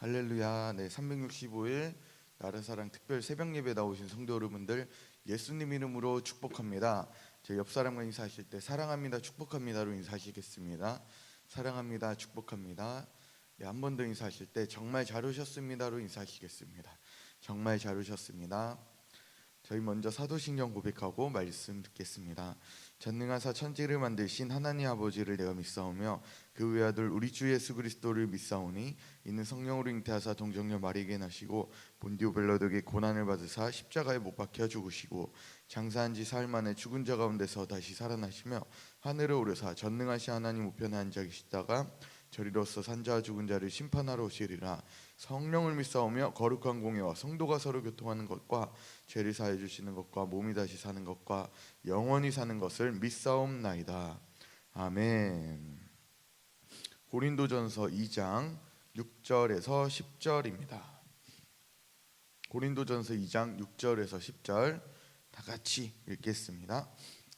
할렐루야. 네, 365일 나라 사랑 특별 새벽 예배 나오신 성도 여러분들 예수님 이름으로 축복합니다. 제 옆 사람과 인사하실 때 사랑합니다, 축복합니다로 인사하시겠습니다. 사랑합니다, 축복합니다. 네, 한번 더 인사하실 때 정말 잘 오셨습니다로 인사하시겠습니다. 정말 잘 오셨습니다. 저희 먼저 사도신경 고백하고 말씀 듣겠습니다. 전능하사 천지를 만드신 하나님 아버지를 내가 믿사오며 그 외아들 우리 주 예수 그리스도를 믿사오니 이는 성령으로 잉태하사 동정녀 마리게 나시고 본디오 벨로드에게 고난을 받으사 십자가에 못 박혀 죽으시고 장사한 지 사흘 만에 죽은 자 가운데서 다시 살아나시며 하늘에 오르사 전능하신 하나님 우편에 앉아 계시다가 저리로서 산자와 죽은 자를 심판하러 오시리라 성령을 믿사오며 거룩한 공예와 성도가 서로 교통하는 것과 죄를 사해 주시는 것과 몸이 다시 사는 것과 영원히 사는 것을 믿사옵나이다. 아멘. 고린도전서 2장 6절에서 10절입니다. 고린도전서 2장 6절에서 10절 다 같이 읽겠습니다.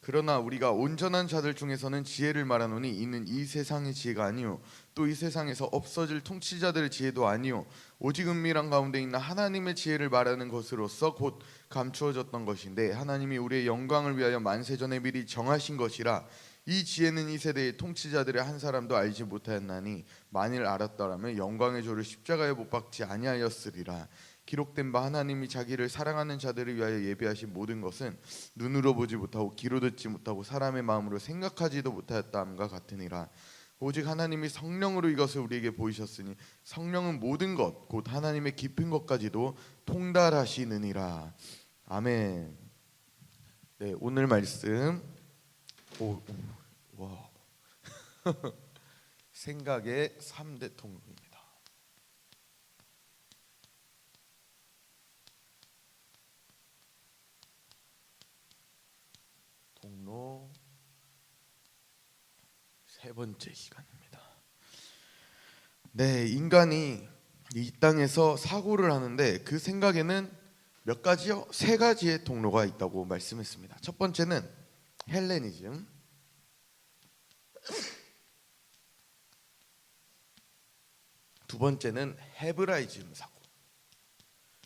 그러나 우리가 온전한 자들 중에서는 지혜를 말하노니 이는 이 세상의 지혜가 아니요 또 이 세상에서 없어질 통치자들의 지혜도 아니요 오직 은밀한 가운데 있는 하나님의 지혜를 말하는 것으로서 곧 감추어졌던 것인데 하나님이 우리의 영광을 위하여 만세 전에 미리 정하신 것이라 이 지혜는 이 세대의 통치자들의 한 사람도 알지 못하였나니 만일 알았더라면 영광의 조를 십자가에 못 박지 아니하였으리라. 기록된 바 하나님이 자기를 사랑하는 자들을 위하여 예비하신 모든 것은 눈으로 보지 못하고 귀로 듣지 못하고 사람의 마음으로 생각하지도 못하였다함과 같으니라 오직 하나님이 성령으로 이것을 우리에게 보이셨으니 성령은 모든 것 곧 하나님의 깊은 것까지도 통달하시느니라. 아멘. 네 오늘 말씀. 오, 오, 와 생각의 3대 통로입니다 통로 세 번째 시간입니다. 네, 인간이 이 땅에서 사고를 하는데 그 생각에는 몇 가지요? 세 가지의 통로가 있다고 말씀했습니다. 첫 번째는 헬레니즘. 두 번째는 헤브라이즘 사고.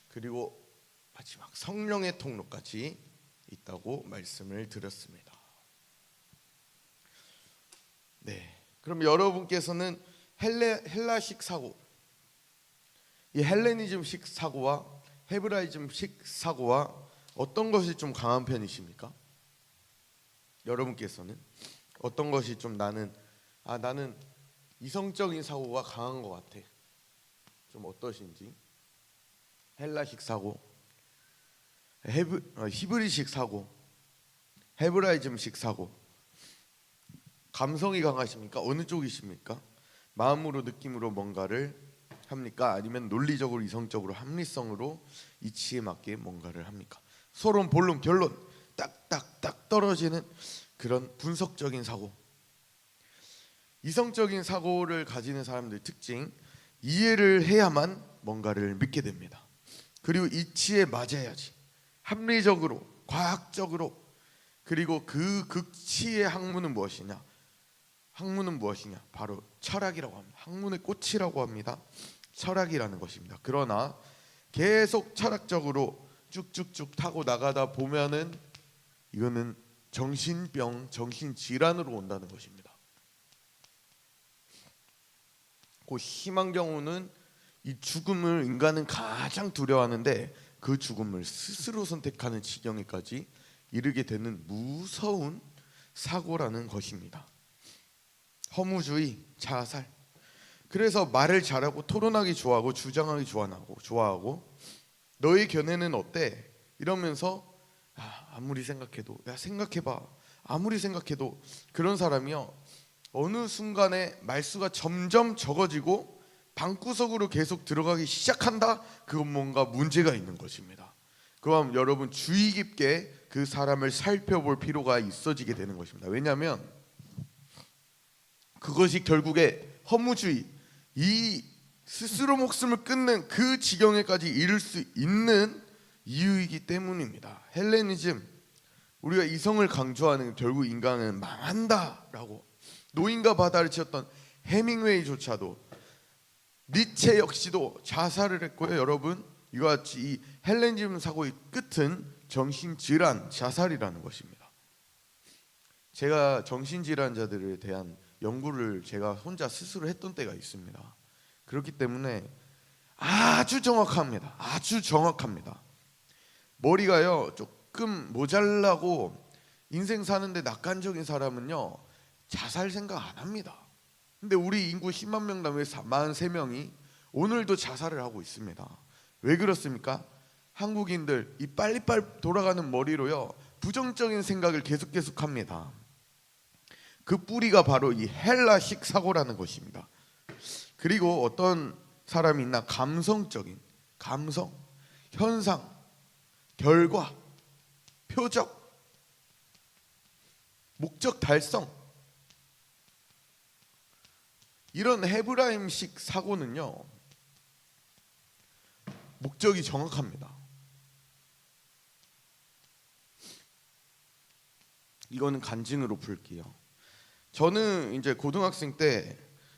그리고 마지막 성령의 통로까지 있다고 말씀을 드렸습니다. 네. 그럼 여러분께서는 헬레, 헬라식 사고, 이 헬레니즘식 사고와 헤브라이즘식 사고와 어떤 것이 좀 강한 편이십니까? 여러분께서는 어떤 것이 좀 나는 아 나는 이성적인 사고가 강한 것 같아. 좀 어떠신지 헬라식 사고, 헤브 어, 히브리식 사고, 헤브라이즘식 사고. 감성이 강하십니까? 어느 쪽이십니까? 마음으로 느낌으로 뭔가를 합니까? 아니면 논리적으로 이성적으로 합리성으로 이치에 맞게 뭔가를 합니까? 서론 본론 결론 딱딱딱 떨어지는 그런 분석적인 사고. 이성적인 사고를 가지는 사람들 특징 이해를 해야만 뭔가를 믿게 됩니다. 그리고 이치에 맞아야지. 합리적으로, 과학적으로 그리고 그 극치의 학문은 무엇이냐? 학문은 무엇이냐? 바로 철학이라고 합니다. 학문의 꽃이라고 합니다. 철학이라는 것입니다. 그러나 계속 철학적으로 쭉쭉쭉 타고 나가다 보면은 이거는 정신병, 정신질환으로 온다는 것입니다. 그 심한 경우는 이 죽음을 인간은 가장 두려워하는데 그 죽음을 스스로 선택하는 지경에까지 이르게 되는 무서운 사고라는 것입니다. 허무주의, 자살. 그래서 말을 잘하고 토론하기 좋아하고 주장하기 좋아하고 좋아하고 너의 견해는 어때? 이러면서 아, 아무리 생각해도 야 생각해봐. 아무리 생각해도 그런 사람이요. 어느 순간에 말수가 점점 적어지고 방구석으로 계속 들어가기 시작한다? 그건 뭔가 문제가 있는 것입니다. 그럼 여러분 주의 깊게 그 사람을 살펴볼 필요가 있어지게 되는 것입니다. 왜냐하면 그것이 결국에 허무주의 이 스스로 목숨을 끊는 그 지경에까지 이를 수 있는 이유이기 때문입니다. 헬레니즘 우리가 이성을 강조하는 결국 인간은 망한다라고 노인과 바다를 치었던 해밍웨이조차도 니체 역시도 자살을 했고요, 여러분. 이와 같이 이 헬렌즘 사고의 끝은 정신질환, 자살이라는 것입니다. 제가 정신질환자들에 대한 연구를 제가 혼자 스스로 했던 때가 있습니다. 그렇기 때문에 아주 정확합니다. 아주 정확합니다. 머리가요 조금 모자라고 인생 사는데 낙관적인 사람은요 자살 생각 안 합니다. 근데 우리 인구 10만 명당 왜 43명이 오늘도 자살을 하고 있습니다. 왜 그렇습니까? 한국인들 이 빨리빨리 돌아가는 머리로요 부정적인 생각을 계속 계속 합니다. 그 뿌리가 바로 이 헬라식 사고라는 것입니다. 그리고 어떤 사람이 있나 감성적인 감성, 현상, 결과, 표적, 목적 달성 이런 헤브라임식 사고는요 목적이 정확합니다. 이거는 간증으로 풀게요. 저는 이제 고등학생 때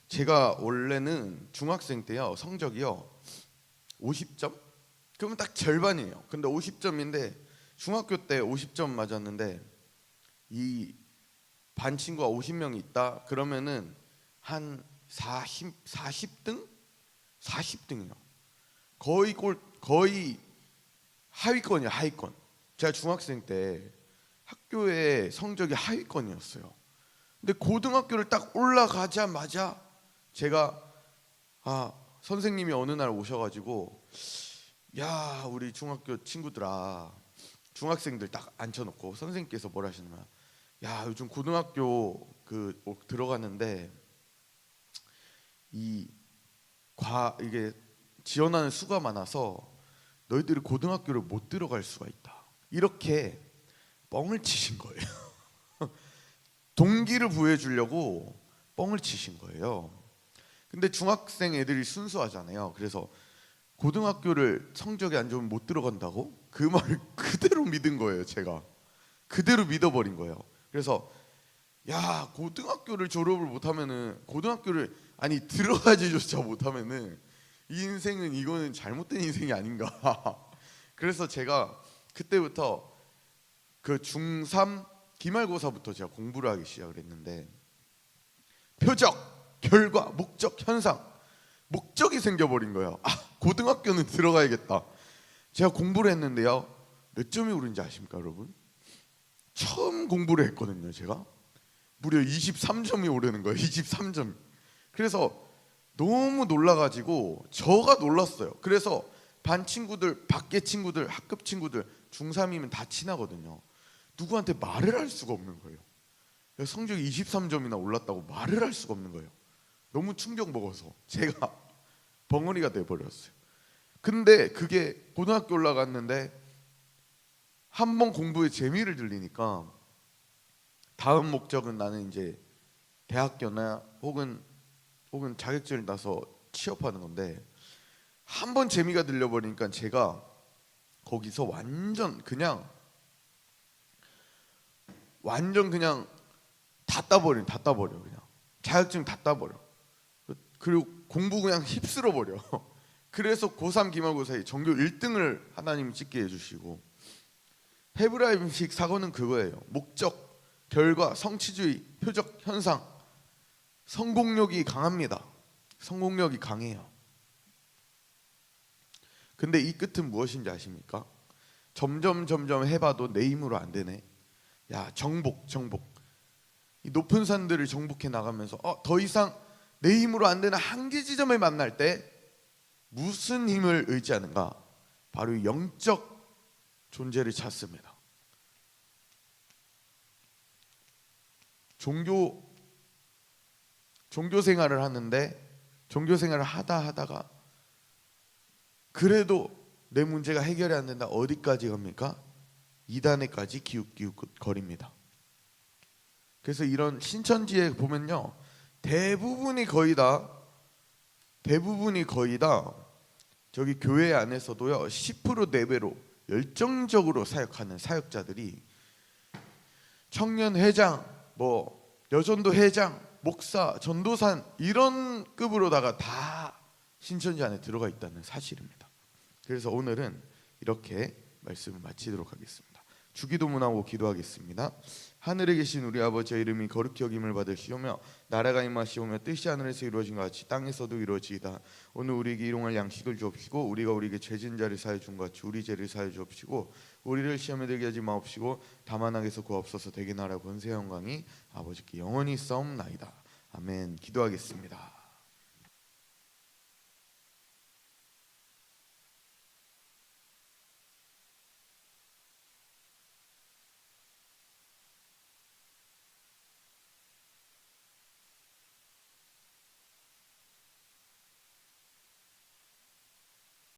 제가 원래는 중학생 때요 성적이요 50점 그러면 딱 절반이에요. 근데 50점인데 중학교 때 50점 맞았는데 이 반 친구가 50명이 있다 그러면은 한 40, 40등 40등이요. 거의 꼴 거의 하위권이야 하위권. 제가 중학생 때 학교에 성적이 하위권이었어요. 근데 고등학교를 딱 올라가자마자 제가 아 선생님이 어느 날 오셔가지고 야 우리 중학교 친구들아. 중학생들 딱 앉혀놓고 선생님께서 뭐라 하시냐면 야 요즘 고등학교 그 어, 들어가는데 이 과 이게 지원하는 수가 많아서 너희들이 고등학교를 못 들어갈 수가 있다. 이렇게 뻥을 치신 거예요. 동기를 부여해 주려고 뻥을 치신 거예요. 근데 중학생 애들이 순수하잖아요. 그래서 고등학교를 성적이 안 좋으면 못 들어간다고 그 말을 그대로 믿은 거예요. 제가 그대로 믿어버린 거예요. 그래서 야 고등학교를 졸업을 못 하면은 고등학교를 아니 들어가지조차 못 하면은 이 인생은 이거는 잘못된 인생이 아닌가. 그래서 제가 그때부터 그 중3 기말고사부터 제가 공부를 하기 시작을 했는데 표적, 결과, 목적, 현상 목적이 생겨버린 거예요. 아 고등학교는 들어가야겠다. 제가 공부를 했는데요 몇 점이 오른지 아십니까 여러분? 처음 공부를 했거든요 제가 무려 23점이 오르는 거예요 23점 그래서 너무 놀라가지고 저가 놀랐어요 그래서 반 친구들 밖에 친구들 학급 친구들 중3이면 다 친하거든요 누구한테 말을 할 수가 없는 거예요. 성적이 23점이나 올랐다고 말을 할 수가 없는 거예요. 너무 충격 먹어서 제가 벙어리가 돼 버렸어요. 근데 그게 고등학교 올라갔는데 한 번 공부에 재미를 들리니까 다음 목적은 나는 이제 대학교나 혹은 혹은 자격증을 따서 취업하는 건데 한 번 재미가 들려 버리니까 제가 거기서 완전 그냥 완전 그냥 다 따버려 다 따버려 그냥. 자격증 다 따버려. 그리고 공부 그냥 휩쓸어 버려. 그래서 고3 기말고사에 전교 1등을 하나님이 찍게 해주시고 헤브라임식 사고는 그거예요. 목적 결과 성취주의 표적 현상. 성공력이 강합니다. 성공력이 강해요. 근데 이 끝은 무엇인지 아십니까? 점점 점점 해봐도 내 힘으로 안 되네 야 정복 정복. 이 높은 산들을 정복해 나가면서 어, 더 이상 내 힘으로 안 되는 한계 지점을 만날 때 무슨 힘을 의지하는가? 바로 이 영적 존재를 찾습니다. 종교 종교 생활을 하는데 종교 생활을 하다 하다가 그래도 내 문제가 해결이 안 된다. 어디까지 갑니까? 이단에까지 기웃기웃 거립니다. 그래서 이런 신천지에 보면요 대부분이 거의 다 대부분이 거의 다 저기 교회 안에서도요 10% 내외로 열정적으로 사역하는 사역자들이 청년 회장 뭐 여전도 회장 목사 전도산 이런 급으로다가 다 신천지 안에 들어가 있다는 사실입니다. 그래서 오늘은 이렇게 말씀을 마치도록 하겠습니다. 주기도문하고 기도하겠습니다. 하늘에 계신 우리 아버지의 이름이 거룩히 여김을 받으시오며 나라가 임하시오며 뜻이 하늘에서 이루어진 것 같이 땅에서도 이루어지이다. 오늘 우리에게 일용할 양식을 주옵시고 우리가 우리에게 죄진 자를 사해 준것 같이 우리 죄를 사해 주옵시고 우리를 시험에 들게 하지 마옵시고 다만 악에서 구하옵소서 되게 나라 권세 영광이 아버지께 영원히 싸움나이다. 아멘. 기도하겠습니다.